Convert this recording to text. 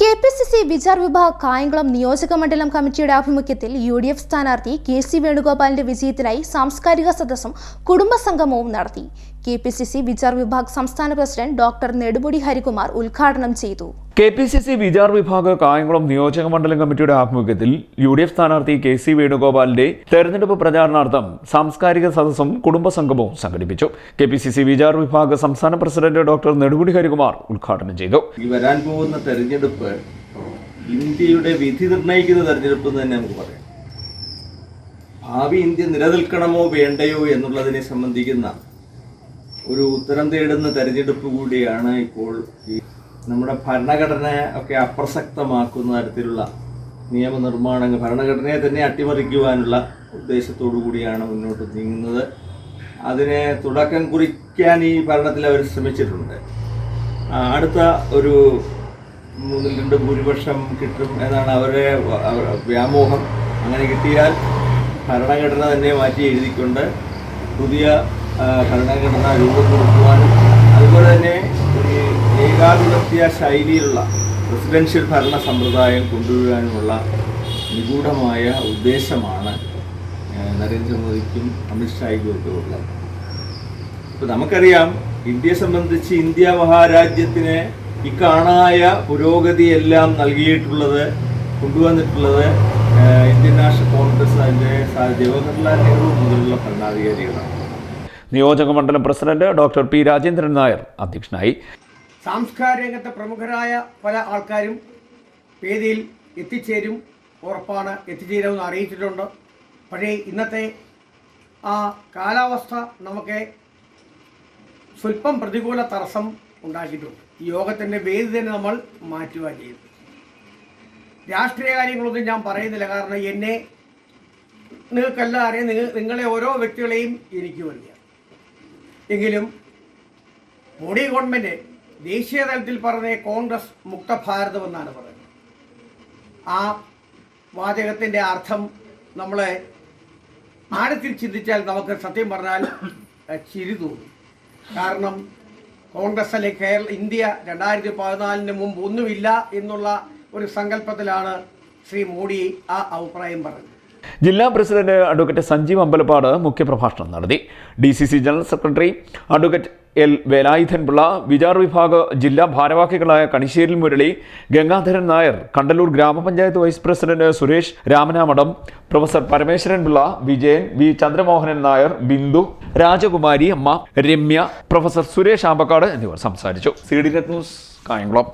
K P C C Vichar Vibhag Kayamkulam നിയോജക മണ്ഡലം കമ്മിറ്റിയുടെ ആഭിമുഖ്യത്തിൽ യു ഡി എഫ് സ്ഥാനാർത്ഥി കെ സി വേണുഗോപാലിന്റെ വിജയത്തിനായി സാംസ്കാരിക സദസ്സും കുടുംബസംഗമവും നടത്തി. K P C C Vichar Vibhag സംസ്ഥാന പ്രസിഡന്റ് ഡോക്ടർ നെടുമുടി ഹരികുമാർ ഉദ്ഘാടനം ചെയ്തു. K P C C Vichar Vibhag Kayamkulam നിയോജക മണ്ഡലം കമ്മിറ്റിയുടെ ആഭിമുഖ്യത്തിൽ യു ഡി എഫ് സ്ഥാനാർത്ഥി കെ സി വേണുഗോപാലിന്റെ തെരഞ്ഞെടുപ്പ് പ്രചാരണാർത്ഥം സാംസ്കാരിക സദസ്സും കുടുംബസംഗമവും സംഘടിപ്പിച്ചു. K P C C Vichar Vibhag സംസ്ഥാന പ്രസിഡന്റ് ഡോക്ടർ നെടുമുടി ഹരികുമാർ ഉദ്ഘാടനം ചെയ്തു. വരാൻ പോകുന്ന തെരഞ്ഞെടുപ്പ് ഇന്ത്യയുടെ വിധി നിർണയിക്കുന്ന തെരഞ്ഞെടുപ്പ് തന്നെ നമുക്ക് പറയാം. ഭാവി ഇന്ത്യ നിലനിൽക്കണമോ വേണ്ടയോ എന്നുള്ളതിനെ സംബന്ധിക്കുന്ന ഒരു ഉത്തരം തേടുന്ന തെരഞ്ഞെടുപ്പ് കൂടിയാണ് ഇപ്പോൾ ഈ നമ്മുടെ ഭരണഘടനയെ ഒക്കെ അപ്രസക്തമാക്കുന്ന തരത്തിലുള്ള നിയമനിർമ്മാണങ്ങൾ ഭരണഘടനയെ തന്നെ അട്ടിമറിക്കുവാനുള്ള ഉദ്ദേശത്തോടു കൂടിയാണ് മുന്നോട്ട് നീങ്ങുന്നത്. അതിനെ തുടക്കം കുറിക്കാൻ ഈ ഭരണത്തിൽ അവർ ശ്രമിച്ചിട്ടുണ്ട്. അടുത്ത ഒരു മൂന്നിൽ രണ്ട് ഭൂരിപക്ഷം കിട്ടും എന്നാണ് അവരെ വ്യാമോഹം. അങ്ങനെ കിട്ടിയാൽ ഭരണഘടന തന്നെ മാറ്റി എഴുതിക്കൊണ്ട് പുതിയ ഭരണഘടന രൂപം കൊടുക്കുവാനും അതുപോലെ തന്നെ ഏകാധിപത്യ ശൈലിയിലുള്ള പ്രസിഡൻഷ്യൽ ഭരണ സമ്പ്രദായം കൊണ്ടുവരാനുമുള്ള നിഗൂഢമായ ഉദ്ദേശമാണ് നരേന്ദ്രമോദിക്കും അമിത്ഷായ്ക്കും ഒക്കെ ഉള്ളത് ഇപ്പോൾ നമുക്കറിയാം ഇന്ത്യയെ സംബന്ധിച്ച് ഇന്ത്യ മഹാരാജ്യത്തിന് ഈ കാണായ പുരോഗതിയെല്ലാം നൽകിയിട്ടുള്ളത് കൊണ്ടുവന്നിട്ടുള്ളത് ഇന്ത്യൻ നാഷണൽ കോൺഗ്രസ് അതിന്റെ ജവഹർലാൽ നെഹ്റു മുതലുള്ള ഭരണാധികാരികളാണ്. നിയോജക മണ്ഡലം president doctor P Rajendran Nair അധ്യക്ഷനായി. സാംസ്കാരിക രംഗത്തെ പ്രമുഖരായ പല ആൾക്കാരും വേദിയിൽ എത്തിച്ചേരും ഉറപ്പാണ് എത്തിച്ചേരുമെന്ന് അറിയിച്ചിട്ടുണ്ട്. പക്ഷേ ഇന്നത്തെ ആ കാലാവസ്ഥ നമുക്ക് സ്വല്പം പ്രതികൂല തടസ്സം ഉണ്ടാക്കിയിട്ടുണ്ട്. ഈ യോഗത്തിന്റെ വേദി തന്നെ നമ്മൾ മാറ്റുക ചെയ്തു രാഷ്ട്രീയ കാര്യങ്ങളൊന്നും ഞാൻ പറയുന്നില്ല. കാരണം എന്നെ നിങ്ങൾക്കെല്ലാം അറിയാം നിങ്ങൾ നിങ്ങളെ ഓരോ വ്യക്തികളെയും എനിക്ക് അറിയാം എങ്കിലും മോഡി ഗവൺമെന്റ് ദേശീയ തലത്തിൽ പറഞ്ഞ കോൺഗ്രസ് മുക്ത ഭാരതം എന്നാണ് പറയുന്നത്. ആ വാചകത്തിന്റെ അർത്ഥം നമ്മളെ ആഴത്തിൽ ചിന്തിച്ചാൽ നമുക്ക് സത്യം പറഞ്ഞാൽ ചിരി തോന്നും. കാരണം കോൺഗ്രസ് അല്ലെ കേരള ഇന്ത്യ രണ്ടായിരത്തി പതിനാലിന് മുമ്പ് ഒന്നുമില്ല എന്നുള്ള ഒരു സങ്കല്പത്തിലാണ് ശ്രീ മോഡി ആ അഭിപ്രായം പറഞ്ഞത്. ജില്ലാ പ്രസിഡന്റ് അഡ്വക്കേറ്റ് സഞ്ജീവ് അമ്പലപ്പാട് മുഖ്യപ്രഭാഷണം നടത്തി. D C C general secretary advocate L Velayudhan Pillai Vichar Vibhag ജില്ലാ ഭാരവാഹികളായ കണിശ്ശേരിൽ മുരളി ഗംഗാധരൻ നായർ കണ്ടലൂർ ഗ്രാമപഞ്ചായത്ത് vice president Suresh Ramanamadom professor Parameswaran Pillai Vijayan V Chandramohanan Nair Bindu Rajakumari Amma Ramya professor Suresh Ambakkad എന്നിവർ സംസാരിച്ചു. C D news Kayamkulam.